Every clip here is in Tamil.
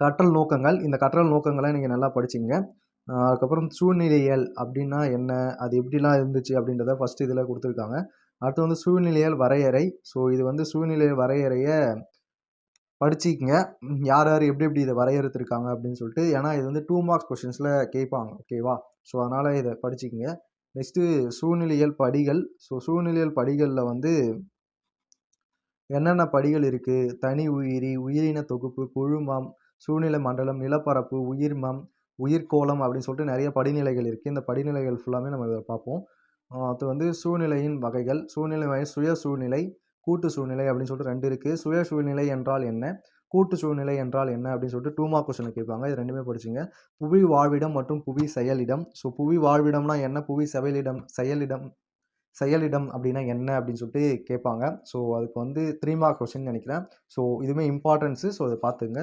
கற்றல் நோக்கங்கள். இந்த கற்றல் நோக்கங்களை நீங்கள் நல்லா படிச்சிங்க. அதுக்கப்புறம் சூழ்நிலையியல் அப்படின்னா என்ன? அது எப்படிலாம் இருந்துச்சு அப்படின்றத ஃபஸ்ட்டு இதில் கொடுத்துருக்காங்க. அடுத்து வந்து சூழ்நிலையல் வரையறை. ஸோ இது வந்து சூழ்நிலை வரையறையை படிச்சிக்கங்க யார் யார் எப்படி எப்படி இதை வரையறுத்துருக்காங்க அப்படின்னு சொல்லிட்டு ஏன்னா இது வந்து டூ மார்க்ஸ் கொஷின்ஸில் கேட்பாங்க. ஓகேவா ஸோ அதனால் இதை படிச்சிக்கங்க. நெக்ஸ்ட்டு சூழ்நிலையல் படிகள். ஸோ சூழ்நிலையல் படிகளில் வந்து என்னென்ன படிகள் இருக்குது தனி உயிரி உயிரின தொகுப்பு குழுமம் சூழ்நிலை மண்டலம் நிலப்பரப்பு உயிர்மம் உயிர்கோளம் அப்படின்னு சொல்லிட்டு நிறைய படிநிலைகள் இருக்குது இந்த படிநிலைகள் ஃபுல்லாமே நம்ம இதை பார்ப்போம். அது வந்து சூழ்நிலையின் வகைகள். சூழ்நிலை வகை சுய சூழ்நிலை கூட்டு சூழ்நிலை அப்படின்னு சொல்லிட்டு ரெண்டு இருக்குது சுய சூழ்நிலை என்றால் என்ன? கூட்டு சூழ்நிலை என்றால் என்ன அப்படின்னு சொல்லிட்டு டூமா மார்க் கொஸ்டின் கேட்பாங்க. இது ரெண்டுமே படிச்சுங்க. புவி வாழ்விடம் மற்றும் புவி செயலிடம். ஸோ புவி வாழ்விடம்னா என்ன? புவி செயலிடம் செயலிடம் செயலிடம் அப்படின்னா என்ன அப்படின்னு சொல்லிட்டு கேட்பாங்க. ஸோ அதுக்கு வந்து த்ரீ மார்க் கொஸ்டின் நினைக்கிறேன். ஸோ இதுவுமே இம்பார்ட்டன்ஸு ஸோ அதை பார்த்துங்க.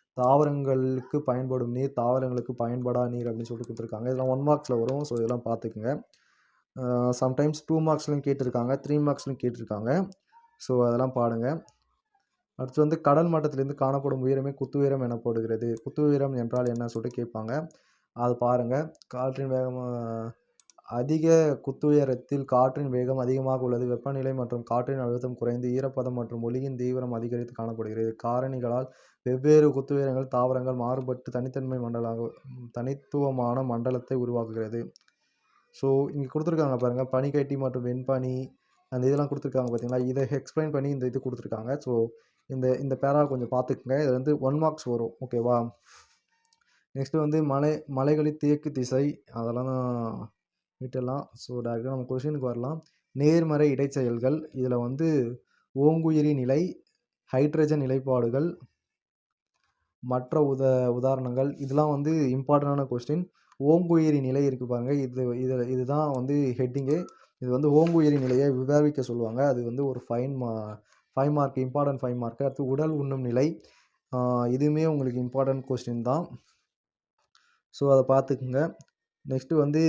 தாவரங்களுக்கு பயன்படும் நீர் தாவரங்களுக்கு பயன்படா நீர் அப்படின்னு சொல்லிட்டு கொடுத்துருக்காங்க. இதெல்லாம் ஒன் மார்க்ஸில் வரும். ஸோ இதெல்லாம் பார்த்துக்குங்க. சம்டைம்ஸ் டூ மார்க்ஸ்லையும் கேட்டிருக்காங்க. த்ரீ மார்க்ஸ்லையும் கேட்டிருக்காங்க. ஸோ அதெல்லாம் பாடுங்க. அடுத்து வந்து கடல் மட்டத்திலேருந்து காணப்படும் உயரமே குத்துயரம் எனப்படுகிறது குத்து உயரம் என்றால் என்ன சொல்லிட்டு கேட்பாங்க. அது பாருங்கள் காற்றின் வேகமாக அதிக குத்துயரத்தில் காற்றின் வேகம் அதிகமாக உள்ளது. வெப்பநிலை மற்றும் காற்றின் அழுத்தம் குறைந்து ஈரப்பதம் மற்றும் ஒளியின் தீவிரம் அதிகரித்து காணப்படுகிறது. காரணிகளால் வெவ்வேறு குத்துயரங்கள் தாவரங்கள் மாறுபட்டு தனித்தன்மை மண்டலாக தனித்துவமான மண்டலத்தை உருவாக்குகிறது. ஸோ இங்கே கொடுத்துருக்காங்க பாருங்கள் பனிக்கட்டி மற்றும் வெண்பனி அந்த இதெல்லாம் கொடுத்துருக்காங்க பார்த்தீங்களா இதை எக்ஸ்பிளைன் பண்ணி இந்த இது கொடுத்துருக்காங்க. ஸோ இந்த இந்த பேரா கொஞ்சம் பார்த்துக்குங்க. இது வந்து ஒன் மார்க்ஸ் வரும். ஓகேவா நெக்ஸ்ட்டு வந்து மலை மலைகளின் தேக்கு திசை. அதெல்லாம் விட்டுடலாம் ஸோ டேரெக்டாக நம்ம கொஷினுக்கு வரலாம். நேர்மறை இடைச்செயல்கள். இதில் வந்து ஓங்குயிரி நிலை ஹைட்ரஜன் நிலைப்பாடுகள் மற்ற உத உதாரணங்கள். இதெல்லாம் வந்து இம்பார்ட்டண்டான கொஸ்டின் ஓங்குயிரி நிலை இருக்கு பாருங்க. இது இது இதுதான் வந்து ஹெட்டிங்கு இது வந்து ஓங்குயிரி நிலையை விவாதிக்க சொல்லுவாங்க. அது வந்து ஒரு ஃபைன் மா five mark important five mark அடுத்து உடல் உண்ணும் நிலை. இதுவுமே உங்களுக்கு இம்பார்ட்டன்ட் கொஸ்டின் தான். ஸோ அதை பார்த்துக்குங்க. நெக்ஸ்ட்டு வந்து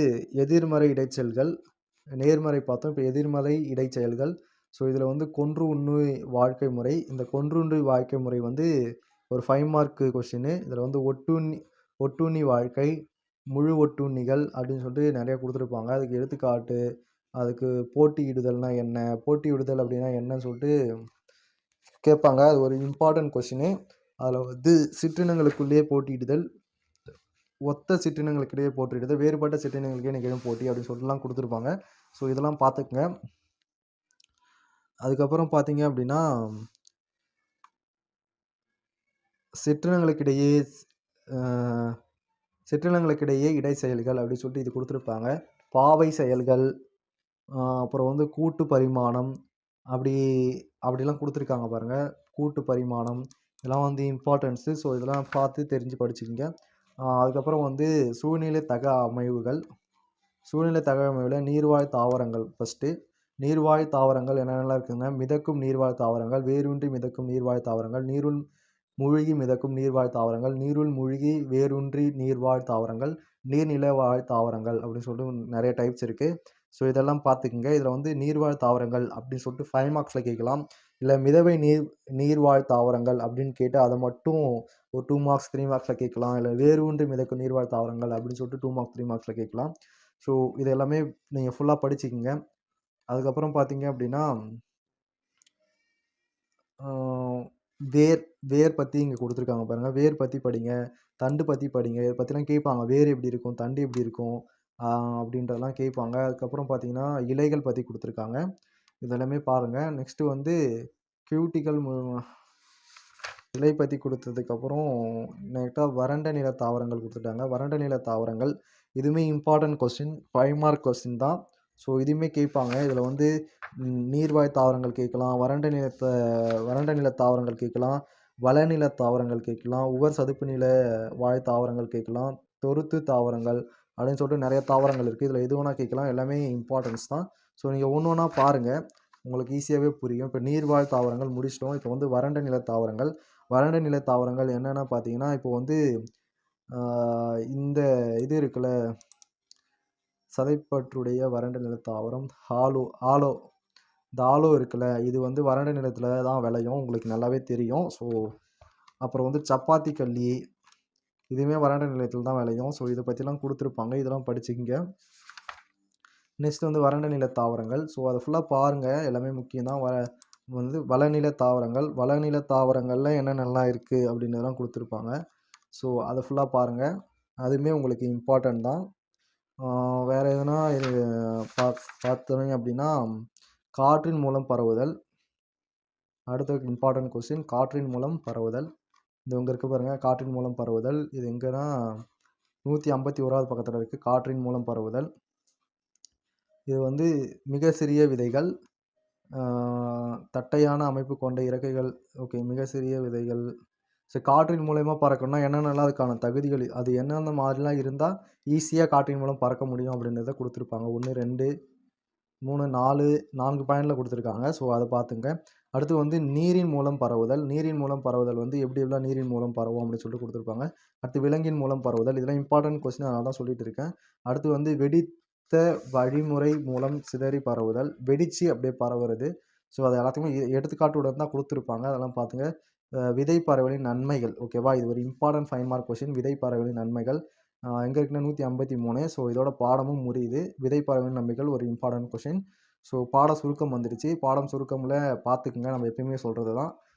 எதிர்மறை இடைச்செயல்கள். நேர்மறை பார்த்தோம் இப்போ எதிர்மறை இடைச்செயல்கள். ஸோ இதில் வந்து கொன்று உண்ணு வாழ்க்கை முறை. இந்த கொன்றுண்ணு வாழ்க்கை முறை வந்து ஒரு ஃபைவ் மார்க்கு கொஸ்டின் இதில் வந்து ஒட்டுண்ணி ஒட்டுண்ணி வாழ்க்கை முழு ஒட்டுண்ணிகள் அப்படின்னு சொல்லிட்டு நிறைய கொடுத்துருப்பாங்க. அதுக்கு எடுத்துக்காட்டு அதுக்கு போட்டியிடுதல்னால் என்ன? போட்டியிடுதல் அப்படின்னா என்னன்னு சொல்லிட்டு கேட்பாங்க. அது ஒரு இம்பார்ட்டன்ட் கொஸ்டின் அதில் வந்து சிற்றினங்களுக்குள்ளேயே போட்டியிடுதல். ஒத்த சிற்றினங்களுக்கிடையே போட்டியிடுது. வேறுபட்ட சிற்றினங்களுக்கே நிகழும் போட்டி அப்படின்னு சொல்லிட்டுலாம் கொடுத்துருப்பாங்க. ஸோ இதெல்லாம் பார்த்துக்குங்க. அதுக்கப்புறம் பார்த்தீங்க அப்படின்னா சிற்றினங்களுக்கிடையே சிற்றினங்களுக்கிடையே இடை செயல்கள் அப்படின்னு சொல்லிட்டு இது கொடுத்துருப்பாங்க. பாவை செயல்கள் அப்புறம் வந்து கூட்டு பரிமாணம் அப்படி அப்படிலாம் கொடுத்துருக்காங்க பாருங்கள் கூட்டு பரிமாணம் இதெல்லாம் வந்து இம்பார்ட்டன்ஸு ஸோ இதெல்லாம் பார்த்து தெரிஞ்சு படிச்சுக்கிங்க. அதுக்கப்புறம் வந்து சூழ்நிலை தக அமைவுகள். சூழ்நிலை தக அமைவில் நீர்வாழ் தாவரங்கள் ஃபஸ்ட்டு நீர்வாழ் தாவரங்கள் என்னென்னலாம் இருக்குங்க? மிதக்கும் நீர்வாழ் தாவரங்கள் வேரூன்றி மிதக்கும் நீர்வாழ் தாவரங்கள் நீருள் மூழ்கி மிதக்கும் நீர்வாழ் தாவரங்கள் நீருள் மூழ்கி வேரூன்றி நீர்வாழ் தாவரங்கள் நீர்நில வாழ் தாவரங்கள் அப்படின்னு சொல்லிட்டு நிறைய டைப்ஸ் இருக்குது ஸோ இதெல்லாம் பார்த்துக்குங்க. இதில் வந்து நீர்வாழ் தாவரங்கள் அப்படின்னு சொல்லிட்டு ஃபைவ் மார்க்ஸில் கேட்கலாம். இல்லை மிதவை நீர் நீர்வாழ் தாவரங்கள் அப்படின்னு கேட்டு அதை மட்டும் ஒரு டூ மார்க்ஸ் த்ரீ மார்க்ஸில் கேட்கலாம். இல்லை வேரூன்றி மிதக்கும் நீர்வாழ் தாவரங்கள் அப்படின்னு சொல்லிட்டு டூ மார்க்ஸ் த்ரீ மார்க்ஸில் கேட்கலாம். ஸோ இது எல்லாமே நீங்கள் ஃபுல்லாக படிச்சுக்கிங்க. அதுக்கப்புறம் பார்த்தீங்க அப்படின்னா வேர் வேர் பற்றி இங்கே கொடுத்துருக்காங்க பாருங்கள் வேர் பற்றி படிங்க தண்டு பற்றி படிங்க. இதை பற்றிலாம் கேட்பாங்க. வேர் எப்படி இருக்கும் தண்டு எப்படி இருக்கும் அப்படின்றதெல்லாம் கேட்பாங்க. அதுக்கப்புறம் பார்த்தீங்கன்னா இலைகள் பற்றி கொடுத்துருக்காங்க. இதெல்லாமே பாருங்கள் நெக்ஸ்ட்டு வந்து கியூட்டிக்கல் இலை பற்றி கொடுத்ததுக்கப்புறம் நெக்டாக வறண்ட நில தாவரங்கள் கொடுத்துட்டாங்க. வறண்ட நில தாவரங்கள் இதுவுமே important question five mark question தான். ஸோ இதுவுமே கேட்பாங்க. இதில் வந்து நீர்வாய் நீர்வாழ் தாவரங்கள் கேட்கலாம். வறண்ட நிலத்தை வறண்ட நில தாவரங்கள் கேட்கலாம். வளநில தாவரங்கள் கேட்கலாம். உவர் சதுப்பு நில வாய் தாவரங்கள் கேட்கலாம். தொருத்து தாவரங்கள் அப்படின்னு சொல்லிட்டு நிறைய தாவரங்கள் இருக்குது இதில் எது வேணால் கேட்கலாம். எல்லாமே இம்பார்ட்டன்ஸ் தான். ஸோ நீங்கள் ஒன்று ஒன்றா பாருங்கள் உங்களுக்கு ஈஸியாகவே புரியும். இப்போ நீர்வாழ் தாவரங்கள் முடிச்சிட்டோம். இப்போ வந்து வறண்ட நில தாவரங்கள். வறண்ட நில தாவரங்கள் என்னென்னா பார்த்தீங்கன்னா இப்போ வந்து இந்த இது இருக்குல்ல சதைப்பற்றுடைய வறண்ட நில தாவரம் ஹாலோ ஆலோ இந்த ஆலோ இருக்குல்ல இது வந்து வறண்ட நிலத்தில் தான் விளையும். உங்களுக்கு நல்லாவே தெரியும். ஸோ அப்புறம் வந்து சப்பாத்தி கள்ளி இதுவுமே வறண்ட நிலத்தில் தான் விளையும். ஸோ இதை பற்றிலாம் கொடுத்துருப்பாங்க. இதெல்லாம் படிச்சுக்கிங்க. நெக்ஸ்ட் வந்து வறண்ட நில தாவரங்கள். ஸோ அதை ஃபுல்லாக பாருங்கள் எல்லாமே முக்கியம் தான். வ வந்து வளநில தாவரங்கள். வளநில தாவரங்களில் என்னென்னலாம் இருக்குது அப்படின்றதெல்லாம் கொடுத்துருப்பாங்க. ஸோ அதை ஃபுல்லாக பாருங்கள் அதுவுமே உங்களுக்கு இம்பார்ட்டன்ட் தான். வேறு எதுனா இது பா பார்த்தோம் அப்படின்னா காற்றின் மூலம் பரவுதல். அடுத்த இம்பார்ட்டன்ட் கொஸ்டின் காற்றின் மூலம் பரவுதல். இது இங்கே இருக்க பாருங்கள் காற்றின் மூலம் பரவுதல். இது எங்கன்னா நூற்றி ஐம்பத்தி ஓராவது பக்கத்தில் இருக்குது காற்றின் மூலம் பரவுதல். இது வந்து மிக சிறிய விதைகள். தட்டையான அமைப்பு கொண்ட இறக்கைகள். ஓகே மிக சிறிய விதைகள். ஸோ காற்றின் மூலயமா பறக்கணும்னா என்னென்னலாம் அதுக்கான தகுதிகள் அது என்னென்ன மாதிரிலாம் இருந்தால் ஈஸியாக காற்றின் மூலம் பறக்க முடியும் அப்படின்றத கொடுத்துருப்பாங்க. ஒன்று ரெண்டு மூணு நாலு நான்கு பாயிண்டில் கொடுத்துருக்காங்க. ஸோ அதை பார்த்துங்க அடுத்து வந்து நீரின் மூலம் பரவுதல். நீரின் மூலம் பரவுதல் வந்து எப்படி எல்லாம் நீரின் மூலம் பரவும் அப்படின்னு சொல்லிட்டு கொடுத்துருப்பாங்க. அடுத்து விலங்கின் மூலம் பரவுதல். இதெல்லாம் இம்பார்ட்டன்ட் கொஸ்டின் அதனால தான் சொல்லிட்டு இருக்கேன். அடுத்து வந்து வெடி வெடித்த வழிமுறை மூலம் சிதறி பரவுதல். வெடிச்சு அப்படியே பரவுறது. ஸோ அது எல்லாத்துக்குமே எ- எடுத்துக்காட்டுடன் தான் கொடுத்துருப்பாங்க. அதெல்லாம் பார்த்துங்க விதை பறவைகளின் நன்மைகள். ஓகேவா இது ஒரு இம்பார்ட்டன்ட் ஃபைன் மார்க் கொஸ்டின் விதை பறவைகளின் நன்மைகள். எங்கே இருக்குன்னா நூற்றி ஐம்பத்தி மூணு. ஸோ இதோட பாடமும் முடியுது விதை பறவைகளின் நன்மைகள் ஒரு இம்பார்ட்டன்ட் கொஷின் ஸோ பாட சுருக்கம் வந்துடுச்சு பாடம் சுருக்கமில் பார்த்துக்குங்க நம்ம எப்பயுமே சொல்கிறது தான்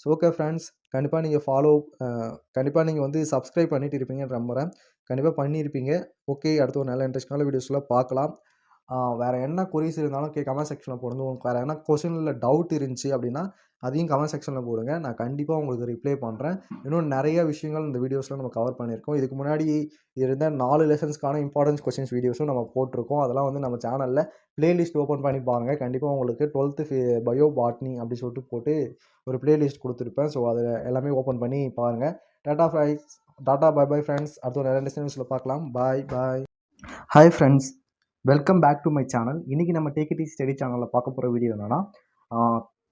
ஸோ ஓகே ஃப்ரெண்ட்ஸ் கண்டிப்பாக நீங்கள் ஃபாலோ கண்டிப்பாக நீங்கள் வந்து சப்ஸ்கிரைப் பண்ணிட்டு இருப்பீங்கன்ற நம்புகிறேன் கண்டிப்பாக பண்ணியிருப்பீங்க ஓகே அடுத்து ஒரு நல்ல இன்ட்ரெஸ்டிங்கான வீடியோஸில் பார்க்கலாம். வேறு என்ன கொரிஸ் இருந்தாலும் கே கமெண்ட் செக்ஷனில் போடுங்க. உங்களுக்கு வேறு என்ன கொஷினில் டவுட் இருந்துச்சு அப்படின்னா அதையும் கமெண்ட் செக்ஷனில் போடுங்க. நான் கண்டிப்பாக உங்களுக்கு ரிப்ளை பண்ணுறேன் இன்னும் நிறைய விஷயங்கள் இந்த வீடியோஸில் நம்ம கவர் பண்ணியிருக்கோம். இதுக்கு முன்னாடி இருந்த நாலு லெசன்ஸ்க்கான இம்பார்ட்டன்ஸ் கொஸ்டின்ஸ் வீடியோஸும் நம்ம போட்டிருக்கோம். அதெல்லாம் வந்து நம்ம சேனலில் பிளேலிஸ்ட் ஓப்பன் பண்ணி பாருங்கள் கண்டிப்பாக உங்களுக்கு டுவெல்த்து பயோ பாட்னி அப்படி சொல்லிட்டு போட்டு ஒரு பிளேலிஸ்ட் கொடுத்துருப்பேன். ஸோ அதில் எல்லாமே ஓப்பன் பண்ணி பாருங்கள் டாட்டா ஃப்ரைஸ் டாட்டா பை பை ஃப்ரெண்ட்ஸ் அடுத்த நிறைய லெசன்ஸில் பார்க்கலாம். Bye bye hi friends welcome back to my channel இன்றைக்கி நம்ம டேக் இட் ஸ்டடி சேனலில் பார்க்க போகிற வீடியோ என்னென்னா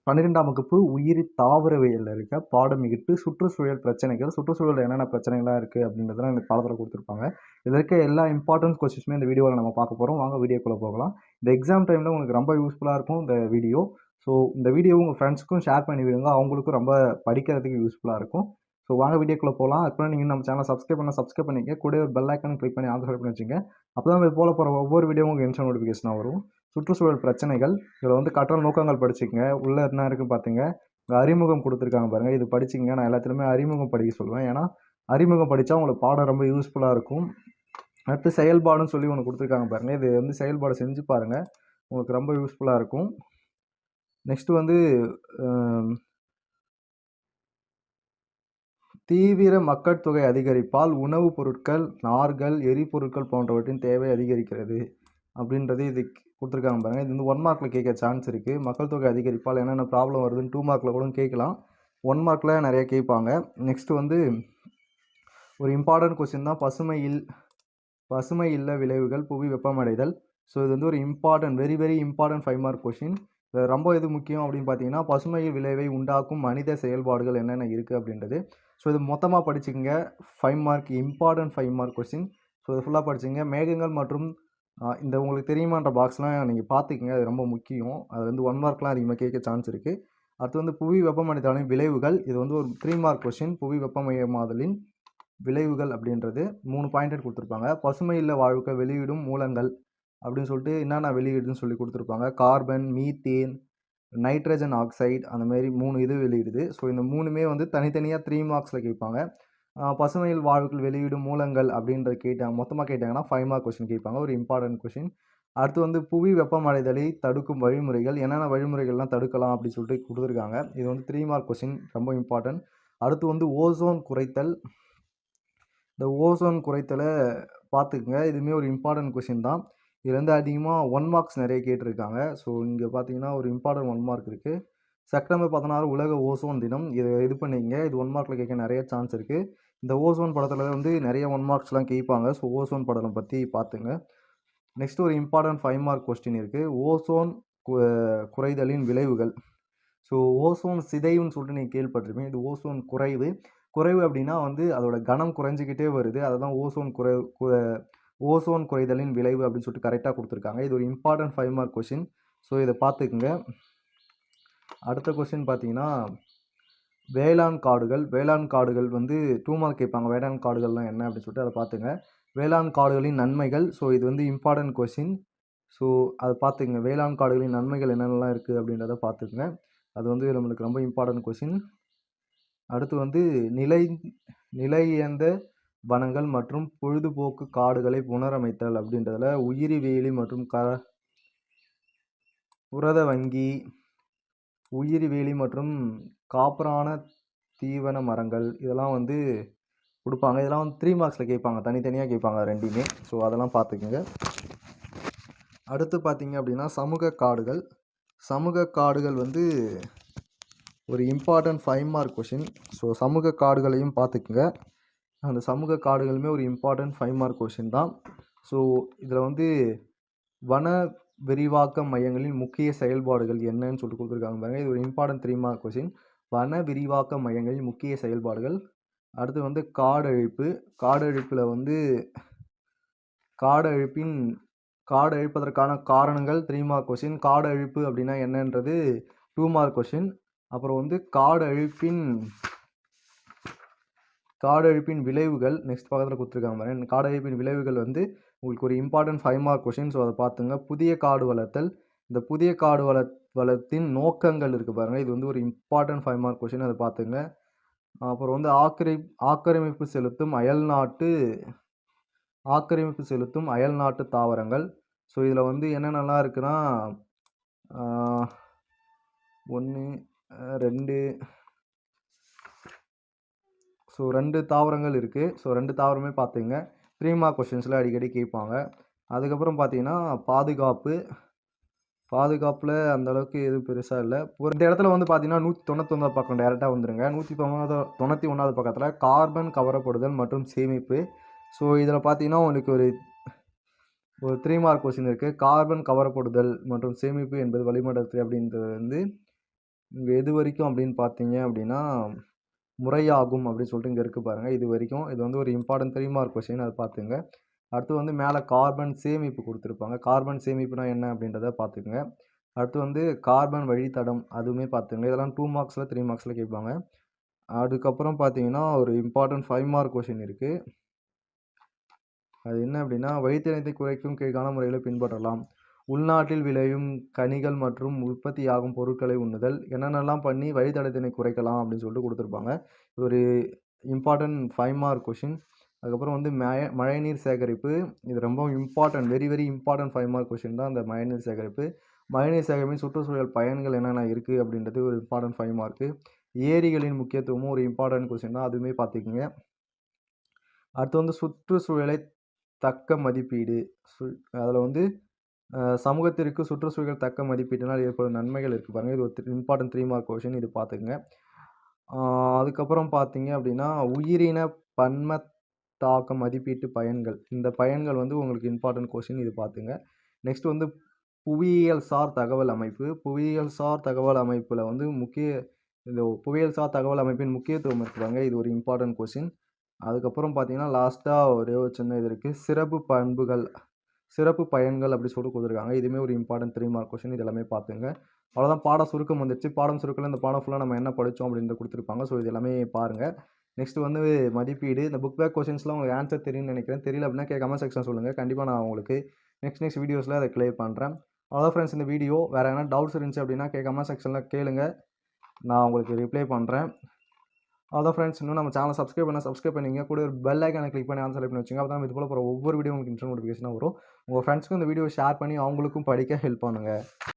பன்னிரெண்டாம் வகுப்பு உயிரி தாவரவியலில் இருக்க பாடம் இட்டு சுற்றுச்சூழல் பிரச்சனைகள் சுற்றுச்சூழல் என்னென்ன பிரச்சனைகள்லாம் இருக்குது அப்படின்றதெல்லாம் இந்த பாடத்தில் கொடுத்துருப்பாங்க. இதில் இருக்க எல்லா இம்பார்ட்டன்ஸ் கொஸ்டின்ஸுமே இந்த வீடியோவில் நம்ம பார்க்க போகிறோம் வாங்க வீடியோக்குள்ளே போகலாம். இந்த எக்ஸாம் டைமில் உங்களுக்கு ரொம்ப யூஸ்ஃபுல்லாக இருக்கும் இந்த வீடியோ ஸோ இந்த வீடியோ உங்கள் ஃப்ரெண்ட்ஸுக்கும் ஷேர் பண்ணி விடுங்க. அவங்களுக்கும் ரொம்ப படிக்கிறதுக்கு யூஸ்ஃபுல்லாக இருக்கும். ஸோ வாங்க வீடியோக்குள்ளே போகலாம். அதுக்குள்ளே நீங்கள் நம்ம சேனல் சப்ஸ்கிரைப் பண்ண சப்ஸ்கிரைப் பண்ணிக்க கூட ஒரு பெல் ஐக்கன் கிளிக் பண்ணி ஆன்சர் பண்ணி வச்சுங்க அப்போ தான் இது போல போகிற ஒவ்வொரு வீடியோ உங்களுக்கு இன்ஸ்டா நோட்டிஃபிகேஷனாக வரும். சுற்றுச்சூழல் பிரச்சனைகள் இதில் வந்து கற்றல் நோக்கங்கள் படிச்சுக்கங்க. உள்ளே என்ன இருக்குன்னு பார்த்துங்க இங்கே அறிமுகம் கொடுத்துருக்காங்க பாருங்கள் இது படிச்சிங்க நான் எல்லாத்துலேயுமே அறிமுகம் படிக்க சொல்லுவேன் ஏன்னா அறிமுகம் படித்தா உங்களுக்கு பாடம் ரொம்ப யூஸ்ஃபுல்லாக இருக்கும். அடுத்து செயல்பாடுன்னு சொல்லி ஒன்று கொடுத்துருக்காங்க பாருங்கள் இது வந்து செயல்பாடு செஞ்சு பாருங்கள் உங்களுக்கு ரொம்ப யூஸ்ஃபுல்லாக இருக்கும். நெக்ஸ்ட்டு வந்து தீவிர மக்கட்தொகை அதிகரிப்பால் உணவுப் பொருட்கள் நார்கள் எரிபொருட்கள் போன்றவற்றின் தேவை அதிகரிக்கிறது. அப்படின்றது இது கொடுத்துருக்காங்க பாருங்கள் இது வந்து ஒன் மார்க்கில் கேட்க சான்ஸ் இருக்குது மக்கள் தொகை அதிகரிப்பால் என்னென்ன ப்ராப்ளம் வருதுன்னு டூ மார்க்கில் கூட கேட்கலாம். ஒன் மார்க்கில் நிறைய கேட்பாங்க. நெக்ஸ்ட்டு வந்து ஒரு இம்பார்ட்டன்ட் கொஸ்டின் தான். பசுமையில் பசுமை இல்ல விளைவுகள் புவி வெப்பமடைதல். ஸோ இது வந்து ஒரு important very very important five mark question இது ரொம்ப இது முக்கியம் அப்படின்னு பார்த்தீங்கன்னா பசுமை விளைவை உண்டாக்கும் மனித செயல்பாடுகள் என்னென்ன இருக்குது அப்படின்றது. ஸோ இது மொத்தமாக படிச்சுக்கோங்க. Five mark important five mark question so இது ஃபுல்லாக படிச்சுங்க மேகங்கள் மற்றும் இந்த உங்களுக்கு தெரியுமான்ற பாக்ஸ்லாம் நீங்கள் பார்த்துக்கங்க. அது ரொம்ப முக்கியம். அது வந்து ஒன் மார்க்லாம் அதிகமாக கேட்க சான்ஸ் இருக்குது அடுத்து வந்து புவி வெப்பமடைதலின் விளைவுகள். இது வந்து ஒரு த்ரீ மார்க் கொஷின் புவி வெப்பமயமாதலின் விளைவுகள் அப்படின்றது மூணு பாயிண்ட் கொடுத்துருப்பாங்க. பசுமையில் வாழ்க்கை வெளியிடும் மூலங்கள் அப்படின்னு சொல்லிட்டு என்னென்ன வெளியிடுதுன்னு சொல்லி கொடுத்துருப்பாங்க. கார்பன் மீத்தேன் நைட்ரஜன் ஆக்சைடு அந்தமாரி மூணு இது வெளியிடுது. ஸோ இந்த மூணுமே வந்து தனித்தனியாக த்ரீ மார்க்ஸில் கேட்பாங்க. பசுமையில் வாழ்வுகள் வெளியிடும் மூலங்கள் அப்படின்ற கேட்டாங்க மொத்தமாக கேட்டாங்கன்னா ஃபைவ் மார்க் கொஷின் கேட்பாங்க. ஒரு இம்பார்ட்டன்ட் கொஷின் அடுத்து வந்து புவி வெப்பமடைதலை தடுக்கும் வழிமுறைகள். என்னென்ன வழிமுறைகள்லாம் தடுக்கலாம் அப்படின்னு சொல்லிட்டு கொடுத்துருக்காங்க. இது வந்து த்ரீ மார்க் கொஷின் ரொம்ப இம்பார்ட்டன்ட் அடுத்து வந்து ஓசோன் குறைத்தல். இந்த ஓசோன் குறைத்தலை பார்த்துக்குங்க. இதுவுமே ஒரு இம்பார்ட்டன்ட் கொஷின் தான். இதுலேருந்து அதிகமாக ஒன் மார்க்ஸ் நிறைய கேட்டிருக்காங்க. ஸோ இங்கே பார்த்தீங்கன்னா ஒரு இம்பார்ட்டன்ட் ஒன் மார்க் இருக்குது செப்டம்பர் பதினாறு உலக ஓசோன் தினம். இதை இது பண்ணிங்க. இது ஒன் மார்க்கில் கேட்க நிறைய சான்ஸ் இருக்குது இந்த ஓசோன் படத்தில் வந்து நிறைய ஒன் மார்க்ஸ்லாம் கேட்பாங்க ஸோ ஓசோன் படலம் பற்றி பார்த்துங்க நெக்ஸ்ட் ஒரு இம்பார்ட்டன்ட் ஃபைவ் மார்க் கொஸ்டின் இருக்குது ஓசோன் குறைதலின் விளைவுகள். ஸோ ஓசோன் சிதைவுன்னு சொல்லிட்டு நீங்கள் கேள்விப்பட்டிருப்பீங்க. இது ஓசோன் குறைவு. குறைவு அப்படின்னா வந்து அதோட கனம் குறைஞ்சிக்கிட்டே வருது. அதை தான் ஓசோன் குறை ஓசோன் குறைதலின் விளைவு அப்படின்னு சொல்லிட்டு கரெக்டாக கொடுத்துருக்காங்க. இது ஒரு important five mark question so இதை பார்த்துக்குங்க அடுத்த கொஸ்டின் பார்த்தீங்கன்னா வேளாண் காடுகள் வேளாண் காடுகள் வந்து டூ மார்க் கேட்பாங்க. வேளாண் காடுகள்லாம் என்ன அப்படின்னு சொல்லிட்டு அதை பார்த்துங்க வேளாண் காடுகளின் நன்மைகள் ஸோ இது வந்து இம்பார்ட்டன்ட் கொஷின் ஸோ அதை பார்த்துங்க வேளாண் காடுகளின் நன்மைகள் என்னென்னலாம் இருக்குது அப்படின்றத பார்த்துக்குங்க அது வந்து நம்மளுக்கு ரொம்ப இம்பார்ட்டன்ட் கொஷின் அடுத்து வந்து நிலை நிலையந்த வனங்கள் மற்றும் பொழுதுபோக்கு காடுகளை புனரமைத்தல் அப்படின்றதில் உயிரி வேலி மற்றும் க புரத வங்கி உயிரி வேலி மற்றும் காப்பரான தீவன மரங்கள் இதெல்லாம் வந்து கொடுப்பாங்க. இதெல்லாம் வந்து த்ரீ மார்க்ஸில் கேட்பாங்க. தனித்தனியாக கேட்பாங்க ரெண்டுமே. ஸோ அதெல்லாம் பார்த்துக்குங்க. அடுத்து பார்த்தீங்க அப்படின்னா சமூக காடுகள். சமூக காடுகள் வந்து ஒரு important five mark question so சமூக காடுகளையும் பார்த்துக்குங்க. அந்த சமூக காடுகளுமே ஒரு இம்பார்ட்டன்ட் ஃபைவ் மார்க் கொஷின் தான். ஸோ இதில் வந்து வன விரிவாக்க மையங்களின் முக்கிய செயல்பாடுகள் என்னன்னு சொல்லிட்டு கொடுத்துருக்காங்க பாருங்கள் இது ஒரு இம்பார்ட்டன்ட் த்ரீ மார்க் கொஷின் வன விரிவாக்க மையங்களின் முக்கிய செயல்பாடுகள். அடுத்து வந்து காடழிப்பு. காடழிப்பில் வந்து காடழிப்பின் காடு அழிப்பதற்கான காரணங்கள் த்ரீ மார்க் கொஷின் காடு அழிப்பு அப்படின்னா என்னன்றது? டூ மார்க் கொஷின் அப்புறம் வந்து காடு அழிப்பின் காடழிப்பின் விளைவுகள் நெக்ஸ்ட் பக்கத்தில் கொடுத்துருக்காங்க பாருங்க. காடழிப்பின் விளைவுகள் வந்து உங்களுக்கு ஒரு important five mark question so அதை பார்த்துங்க. புதிய காடு வளர்த்தல் இந்த புதிய காடு வள வளத்தின் நோக்கங்கள் இருக்குது பாருங்கள் இது வந்து ஒரு இம்பார்ட்டன்ட் ஃபைவ் மார்க் கொஷின் அதை பார்த்துங்க அப்புறம் வந்து ஆக்கிரை ஆக்கிரமிப்பு செலுத்தும் அயல் நாட்டு ஆக்கிரமிப்பு செலுத்தும் அயல்நாட்டு தாவரங்கள். ஸோ இதில் வந்து என்னென்னலாம் இருக்குன்னா ஒன்று ரெண்டு ஸோ ரெண்டு தாவரங்கள் இருக்குது ஸோ ரெண்டு தாவரமே பார்த்துங்க த்ரீ மார்க் கொஷின்ஸில் அடிக்கடி கேட்பாங்க அதுக்கப்புறம் பார்த்தீங்கன்னா பாதுகாப்பு பாதுகாப்பில் அந்தளவுக்கு எதுவும் பெருசாக இல்லை. ஒரு இந்த இடத்துல வந்து பார்த்தீங்கன்னா நூற்றி தொண்ணூத்தொம்பது பக்கம் டேரெக்டாக வந்துடுங்க நூற்றி தொண்ணூறு தொண்ணூற்றி ஒன்றாவது பக்கத்தில் கார்பன் கவரப்படுதல் மற்றும் சேமிப்பு. ஸோ இதில் பார்த்தீங்கன்னா உங்களுக்கு ஒரு ஒரு த்ரீ மார்க் கொஸ்டின் இருக்குது கார்பன் கவரப்படுதல் மற்றும் சேமிப்பு என்பது வளிமண்டலத்தில் அப்படின்றது வந்து இங்கே எது வரைக்கும் அப்படின்னு பார்த்தீங்க அப்படின்னா முறையாகும் அப்படின்னு சொல்லிட்டு இங்கே இருக்குது பாருங்கள் இது வரைக்கும். இது வந்து ஒரு இம்பார்ட்டன்ட் த்ரீ மார்க் கொஸ்டின் அதை பார்த்துங்க அடுத்து வந்து மேலே கார்பன் சேமிப்பு கொடுத்துருப்பாங்க. கார்பன் சேமிப்புனா என்ன அப்படின்றத பார்த்துக்குங்க. அடுத்து வந்து கார்பன் வழித்தடம் அதுவுமே பார்த்துங்க இதெல்லாம் டூ மார்க்ஸில் த்ரீ மார்க்ஸில் கேட்பாங்க. அதுக்கப்புறம் பார்த்தீங்கன்னா ஒரு இம்பார்ட்டன்ட் ஃபைவ் மார்க் கொஷின் இருக்குது அது என்ன அப்படின்னா வழித்தடத்தை குறைக்கும் கீழ்கான முறைகளை பின்பற்றலாம். உள்நாட்டில் விளையும் கனிகள் மற்றும் உற்பத்தியாகும் பொருட்களை உண்ணுதல். என்னென்னலாம் பண்ணி வழித்தடத்தினை குறைக்கலாம் அப்படின்னு சொல்லிட்டு கொடுத்துருப்பாங்க. ஒரு இம்பார்ட்டன்ட் ஃபைவ் மார்க் கொஷின் அதுக்கப்புறம் வந்து மழை மழைநீர் சேகரிப்பு. இது ரொம்ப important very very important five mark question தான். அந்த மழைநீர் சேகரிப்பு. மழைநீர் சேகரிப்பின் சுற்றுச்சூழல் பயன்கள் என்னென்ன இருக்குது அப்படின்றது ஒரு இம்பார்ட்டன்ட் ஃபைவ் மார்க்கு ஏரிகளின் முக்கியத்துவமும் ஒரு இம்பார்ட்டன்ட் கொஷின் தான். அதுவுமே பார்த்துக்குங்க. அடுத்து வந்து சுற்றுச்சூழலை தக்க மதிப்பீடு. சு அதில் வந்து சமூகத்திற்கு சுற்றுச்சூழல் தக்க மதிப்பீட்டினால் ஏற்படும் நன்மைகள் இருக்குது பாருங்கள் இது ஒரு இம்பார்ட்டன்ட் த்ரீ மார்க் கொஷின் இது பார்த்துக்குங்க. அதுக்கப்புறம் பார்த்தீங்க அப்படின்னா உயிரின பன்ம தாக்க மதிப்பீட்டு பயன்கள். இந்த பயன்கள் வந்து உங்களுக்கு இம்பார்ட்டன்ட் கொஷின் இது பார்த்துங்க நெக்ஸ்ட் வந்து புவியியல் சார் தகவல் அமைப்பு. புவியியல் சார் தகவல் அமைப்பில் வந்து முக்கிய இந்த புவியியல் சார் தகவல் அமைப்பின் முக்கியத்துவம் இருக்கிறாங்க இது ஒரு இம்பார்ட்டன்ட் கொஷின் அதுக்கப்புறம் பார்த்தீங்கன்னா லாஸ்ட்டாக ஒரே ஒரு சின்ன இது இருக்குது சிறப்பு பண்புகள் சிறப்பு பயன்கள் அப்படி சொல்லி கொடுத்துருக்காங்க. இதுவுமே ஒரு இம்பார்ட்டன்ட் த்ரீ மார்க் கொஷின் இது எல்லாமே பார்த்துங்க அவ்வளோதான் பாட சுருக்கம் வந்துடுச்சு பாடம் சுருக்கில் இந்த பாடம் ஃபுல்லாக நம்ம என்ன படித்தோம் அப்படின்னு கொடுத்துருப்பாங்க. ஸோ இது எல்லாமே பாருங்கள் நெக்ஸ்ட் வந்து மதிப்பீடு. இந்த புக் பேக் கொஸ்டின்ஸ்லாம் உங்களுக்கு ஆன்சர் தெரியும்னு நினைக்கிறேன். தெரியல அப்படின்னா கே கமெண்ட் செக்ஷன் சொல்லுங்கள் கண்டிப்பாக நான் உங்களுக்கு நெக்ஸ்ட் நெக்ஸ்ட் வீடியோஸில் அதை கிளியர் பண்ணுறேன் அவ்வளோ ஃப்ரெண்ட்ஸ் இந்த வீடியோ வேறு எதனா டவுட்ஸ் இருந்துச்சு அப்படின்னா கே கமெண்ட் செக்ஷனில் கேளுங்க. நான் உங்களுக்கு ரிப்ளை பண்ணுறேன் அவ்வளோ ஃப்ரெண்ட்ஸ் இன்னும் நம்ம சேனல் சப்ஸ்கிரைப் பண்ணால் சப்ஸ்கிரைப் பண்ணிங்க. கூட ஒரு பெல் ஐக்கானை கிளிக் பண்ணி ஆன்சர் பண்ணி வச்சுங்க. அப்போ தான் இது போல் போகிற ஒவ்வொரு வீடியோ உங்களுக்கு இன்ஸ்ட் நோட்டிஃபிகேஷனாக வரும் உங்கள் ஃப்ரெண்ட்ஸ்க்கும் இந்த வீடியோ ஷேர் பண்ணி அவங்களுக்கும் படிக்க ஹெல்ப் பண்ணுங்கள்